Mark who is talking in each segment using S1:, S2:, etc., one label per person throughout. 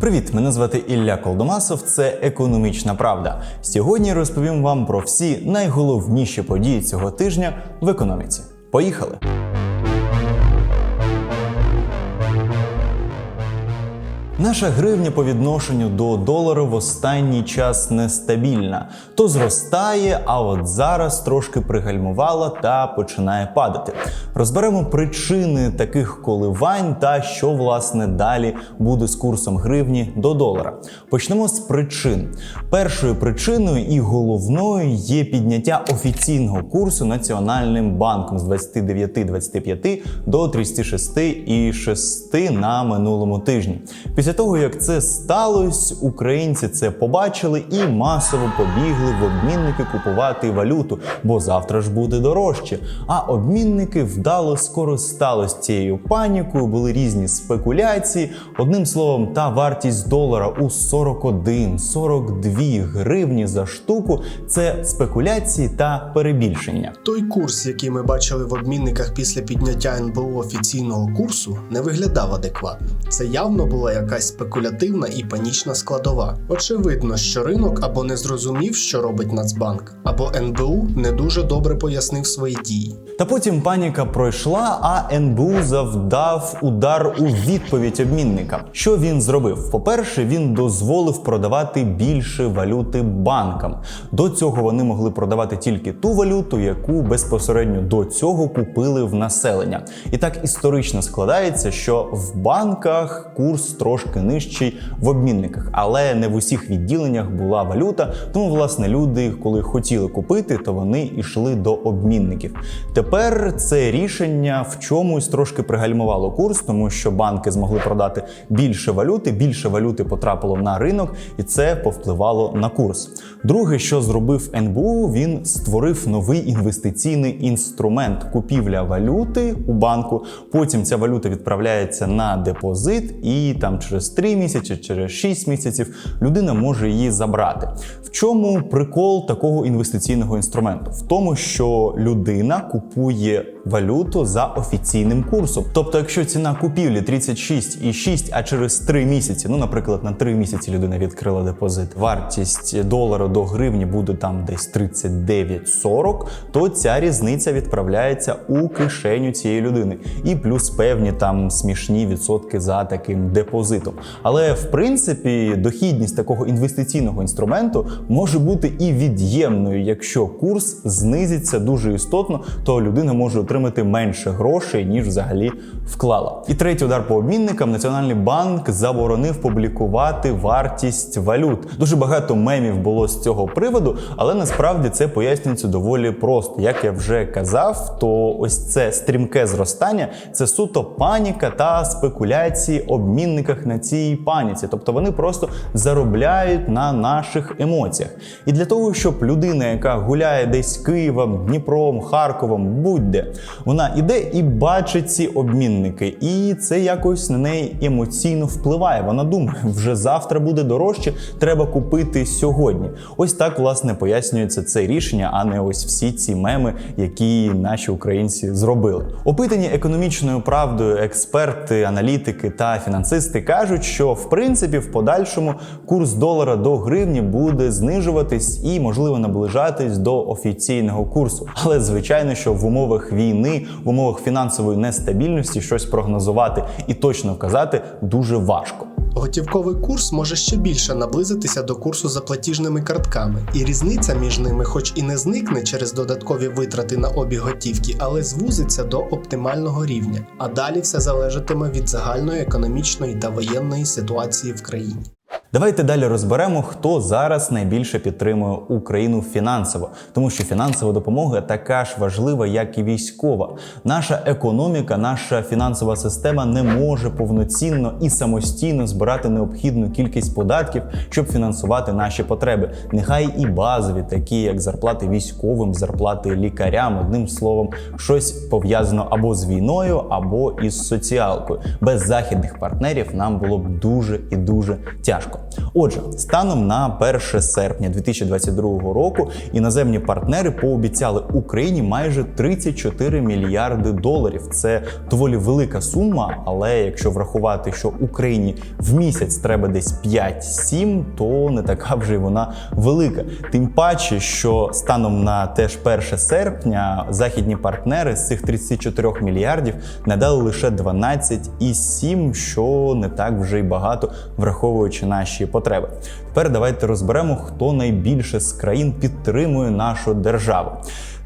S1: Привіт, мене звати Ілля Колдомасов. Це економічна правда. Сьогодні розповім вам про всі найголовніші події цього тижня в економіці. Поїхали! Наша гривня по відношенню до долару в останній час нестабільна. То зростає, а от зараз трошки пригальмувала та починає падати. Розберемо причини таких коливань та що власне далі буде з курсом гривні до долара. Почнемо з причин. Першою причиною і головною є підняття офіційного курсу Національним банком з 29,25 до 36,6 на минулому тижні. Після того, як це сталося, українці це побачили і масово побігли в обмінники купувати валюту, бо завтра ж буде дорожче. А обмінники вдало скористались цією панікою, були різні спекуляції. Одним словом, та вартість долара у 41-42 гривні за штуку це спекуляції та перебільшення.
S2: Той курс, який ми бачили в обмінниках після підняття НБУ офіційного курсу, не виглядав адекватно. Це явно була якась спекулятивна і панічна складова. Очевидно, що ринок або не зрозумів, що робить Нацбанк, або НБУ не дуже добре пояснив свої дії.
S1: Та потім паніка пройшла, а НБУ завдав удар у відповідь обмінникам. Що він зробив? По-перше, він дозволив продавати більше валюти банкам. До цього вони могли продавати тільки ту валюту, яку безпосередньо до цього купили в населення. І так історично складається, що в банках курс трошки нижчий в обмінниках, але не в усіх відділеннях була валюта. Тому, власне, люди, коли хотіли купити, то вони йшли до обмінників. Тепер це рішення в чомусь трошки пригальмувало курс, тому що банки змогли продати більше валюти, більше валюти потрапило на ринок, і це повпливало на курс. Друге, що зробив НБУ, він створив новий інвестиційний інструмент купівля валюти у банку. Потім ця валюта відправляється на депозит, і там через 3 місяці, через 6 місяців людина може її забрати. В чому прикол такого інвестиційного інструменту? В тому, що людина купує валюту за офіційним курсом. Тобто, якщо ціна купівлі 36,6, а через 3 місяці, ну, наприклад, на 3 місяці людина відкрила депозит, вартість долара до гривні буде там десь 39,40, то ця різниця відправляється у кишеню цієї людини. І плюс певні там смішні відсотки за таким депозитом. Але в принципі дохідність такого інвестиційного інструменту може бути і від'ємною, якщо курс знизиться дуже істотно, то людина може отримати менше грошей, ніж взагалі вклала. І третій удар по обмінникам Національний банк заборонив публікувати вартість валют. Дуже багато мемів було з цього приводу, але насправді це пояснюється доволі просто. Як я вже казав, то ось це стрімке зростання це суто паніка та спекуляції обмінниках на цій паніці. Тобто вони просто заробляють на наших емоціях. І для того, щоб людина, яка гуляє десь Києвом, Дніпром, Харковом, будь-де, вона іде і бачить ці обмінники, і це якось на неї емоційно впливає. Вона думає, вже завтра буде дорожче, треба купити сьогодні. Ось так власне пояснюється це рішення, а не ось всі ці меми, які наші українці зробили. Опитані економічною правдою експерти, аналітики та фінансисти кажуть, що в принципі в подальшому курс долара до гривні буде знижуватись і, можливо, наближатись до офіційного курсу. Але звичайно, що в умовах війни, в умовах фінансової нестабільності щось прогнозувати і точно вказати дуже важко.
S2: Готівковий курс може ще більше наблизитися до курсу за платіжними картками, і різниця між ними, хоч і не зникне через додаткові витрати на обіг готівки, але звузиться до оптимального рівня. А далі все залежатиме від загальної економічної та воєнної ситуації в країні.
S1: Давайте далі розберемо, хто зараз найбільше підтримує Україну фінансово, тому що фінансова допомога така ж важлива, як і військова. Наша економіка, наша фінансова система не може повноцінно і самостійно збирати необхідну кількість податків, щоб фінансувати наші потреби. Нехай і базові, такі як зарплати військовим, зарплати лікарям, одним словом, щось пов'язано або з війною, або із соціалкою. Без західних партнерів нам було б дуже і дуже тяжко. out Отже, станом на 1 серпня 2022 року іноземні партнери пообіцяли Україні майже 34 мільярди доларів. Це доволі велика сума, але якщо врахувати, що Україні в місяць треба десь 5-7, то не така вже й вона велика. Тим паче, що станом на теж 1 серпня західні партнери з цих 34 мільярдів надали лише 12,7, що не так вже й багато, враховуючи наші потреби. Тепер давайте розберемо, хто найбільше з країн підтримує нашу державу.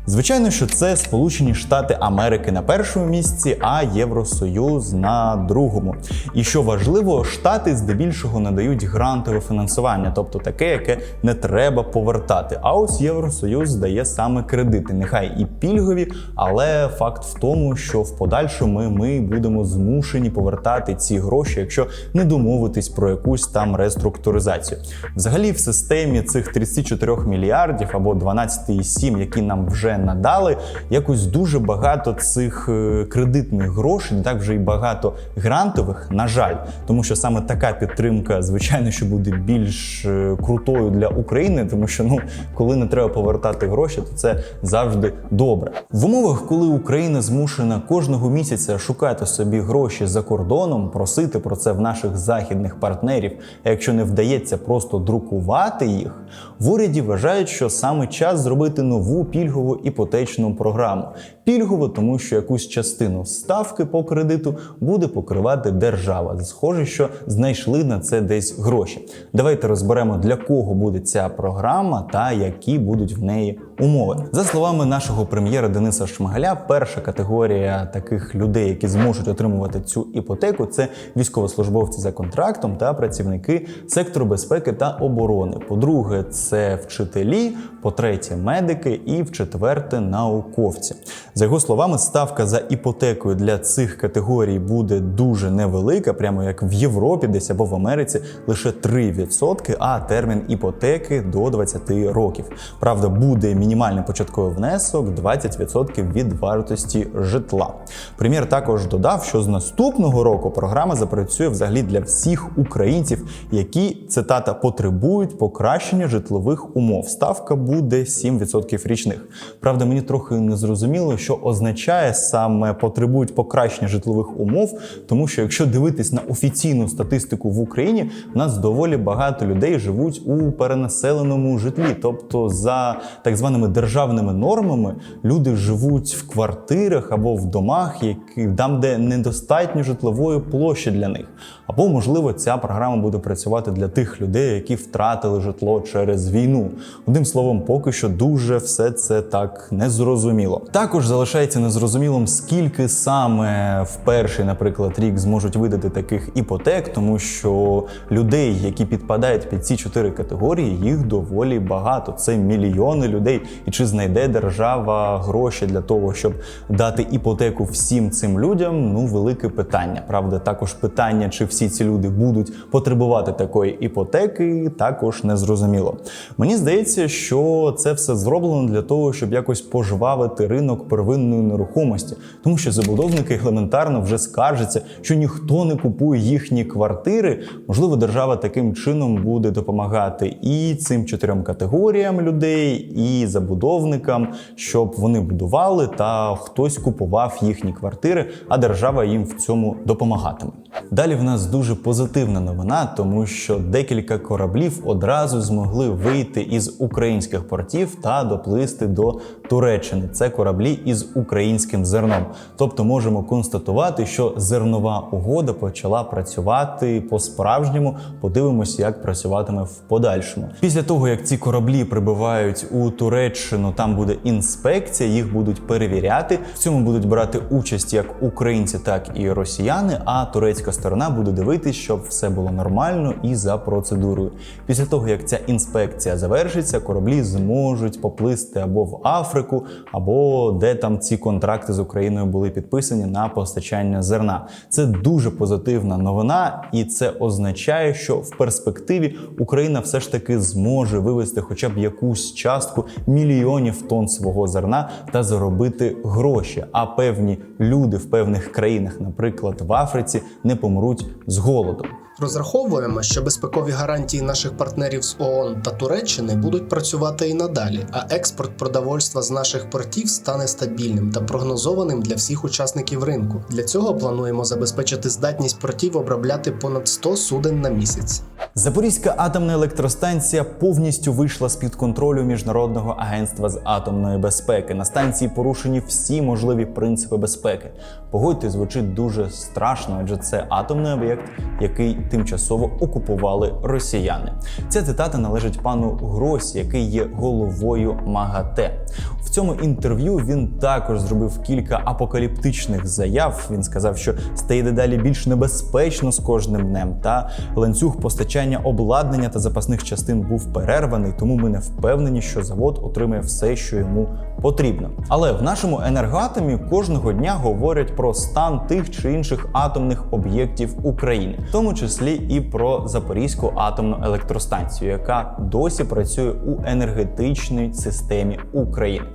S1: Звичайно, що це Сполучені Штати Америки на першому місці, а Євросоюз на другому. І що важливо, штати здебільшого надають грантове фінансування, тобто таке, яке не треба повертати. А ось Євросоюз дає саме кредити, нехай і пільгові, але факт в тому, що в подальшому ми будемо змушені повертати ці гроші, якщо не домовитись про якусь там реструктуризацію. Взагалі, в системі цих 34 мільярдів або 12,7, які нам вже надали, якось дуже багато цих е, кредитних грошей, не так вже й багато грантових, на жаль, тому що саме така підтримка, звичайно, що буде більш е, крутою для України, тому що ну коли не треба повертати гроші, то це завжди добре. В умовах, коли Україна змушена кожного місяця шукати собі гроші за кордоном, просити про це в наших західних партнерів, а якщо не вдається просто друкувати їх, в уряді вважають, що саме час зробити нову пільгову іпотечну програму. Пільгово, тому що якусь частину ставки по кредиту буде покривати держава. Схоже, що знайшли на це десь гроші. Давайте розберемо для кого буде ця програма та які будуть в неї умови. За словами нашого прем'єра Дениса Шмигаля, перша категорія таких людей, які зможуть отримувати цю іпотеку, це військовослужбовці за контрактом та працівники сектору безпеки та оборони. По-друге, це вчителі, по-третє, медики і в четверте науковці. За його словами, ставка за іпотекою для цих категорій буде дуже невелика, прямо як в Європі, десь або в Америці, лише 3%, а термін іпотеки до 20 років. Правда, буде мінімальний початковий внесок 20% від вартості житла. Прем'єр також додав, що з наступного року програма запрацює взагалі для всіх українців, які цитата потребують покращення житлових умов. Ставка буде 7% річних. Правда, мені трохи не зрозуміло, що означає саме потребують покращення житлових умов, тому що якщо дивитись на офіційну статистику в Україні, в нас доволі багато людей живуть у перенаселеному житлі, тобто за так званими державними нормами люди живуть в квартирах або в домах, які там, де недостатньо житлової площі для них. Або, можливо, ця програма буде працювати для тих людей, які втратили житло через війну. Одним словом, поки що дуже все це так незрозуміло. Також залишається незрозумілим, скільки саме в перший, наприклад, рік зможуть видати таких іпотек, тому що людей, які підпадають під ці чотири категорії, їх доволі багато. Це мільйони людей. І чи знайде держава гроші для того, щоб дати іпотеку всім цим людям? Ну, велике питання. Правда, також питання, чи всі ці люди будуть потребувати такої іпотеки, також не зрозуміло. Мені здається, що це все зроблено для того, щоб якось пожвавити ринок первинної нерухомості, тому що забудовники елементарно вже скаржаться, що ніхто не купує їхні квартири. Можливо, держава таким чином буде допомагати і цим чотирьом категоріям людей, і забудовникам, щоб вони будували та хтось купував їхні квартири, а держава їм в цьому допомагатиме. Далі в нас дуже позитивна новина, тому що декілька кораблів одразу змогли вийти із українських портів та доплисти до Туреччини. Це кораблі із українським зерном. Тобто можемо констатувати, що зернова угода почала працювати по-справжньому. Подивимося, як працюватиме в подальшому. Після того, як ці кораблі прибувають у Туреччину, там буде інспекція, їх будуть перевіряти. В цьому будуть брати участь як українці, так і росіяни. А турецька сторона буде дивитись, щоб все було нормально і за процедурою. Після того, як ця інспекція завершиться, кораблі зможуть поплисти або в Африку, або де там ці контракти з Україною були підписані на постачання зерна. Це дуже позитивна новина, і це означає, що в перспективі Україна все ж таки зможе вивести хоча б якусь частку мільйонів тонн свого зерна та заробити гроші. А певні люди в певних країнах, наприклад, в Африці, не не помруть з голоду.
S2: Розраховуємо, що безпекові гарантії наших партнерів з ООН та Туреччини будуть працювати і надалі, а експорт продовольства з наших портів стане стабільним та прогнозованим для всіх учасників ринку. Для цього плануємо забезпечити здатність портів обробляти понад 100 суден на місяць.
S1: Запорізька атомна електростанція повністю вийшла з під контролю міжнародного агентства з атомної безпеки. На станції порушені всі можливі принципи безпеки. Погодьте, звучить дуже страшно, адже це атомний об'єкт, який тимчасово окупували росіяни. Ця цитата належить пану Гросі, який є головою МАГАТЕ. В цьому інтерв'ю він також зробив кілька апокаліптичних заяв. Він сказав, що стає дедалі більш небезпечно з кожним днем. Та ланцюг постачання обладнання та запасних частин був перерваний, тому ми не впевнені, що завод отримає все, що йому потрібно. Але в нашому енергоатомі кожного дня говорять про стан тих чи інших атомних об'єктів України, в тому числі і про Запорізьку атомну електростанцію, яка досі працює у енергетичній системі України.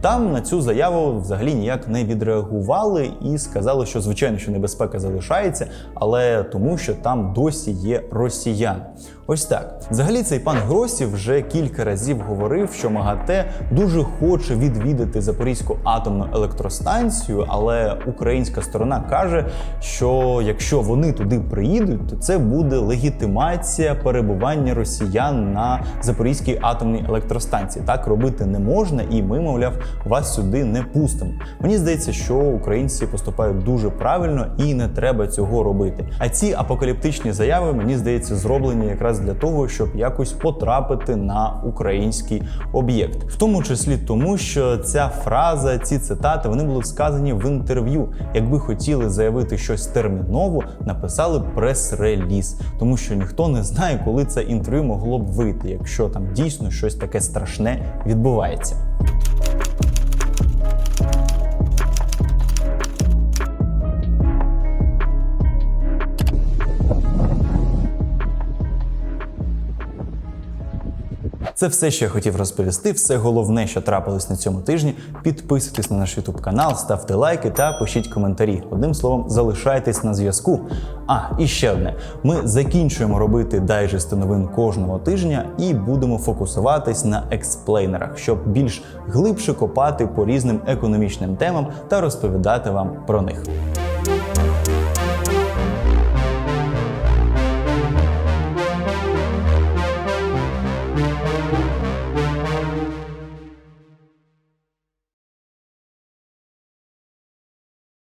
S1: Там на цю заяву взагалі ніяк не відреагували і сказали, що звичайно, що небезпека залишається, але тому, що там досі є росіяни. Ось так. Взагалі, цей пан Гросі вже кілька разів говорив, що МАГАТЕ дуже хоче відвідати Запорізьку атомну електростанцію, але українська сторона каже, що якщо вони туди приїдуть, то це буде легітимація перебування росіян на Запорізькій атомній електростанції. Так робити не можна, і ми, мовляв, вас сюди не пустимо. Мені здається, що українці поступають дуже правильно і не треба цього робити. А ці апокаліптичні заяви, мені здається, зроблені якраз для того, щоб якось потрапити на український об'єкт, в тому числі тому, що ця фраза, ці цитати вони були сказані в інтерв'ю. Якби хотіли заявити щось терміново, написали прес-реліз, тому що ніхто не знає, коли це інтерв'ю могло б вийти, якщо там дійсно щось таке страшне відбувається. Це все, що я хотів розповісти. Все головне, що трапилось на цьому тижні. Підписуйтесь на наш YouTube канал, ставте лайки та пишіть коментарі. Одним словом, залишайтесь на зв'язку. А і ще одне: ми закінчуємо робити дайджести новин кожного тижня і будемо фокусуватись на експлейнерах, щоб більш глибше копати по різним економічним темам та розповідати вам про них.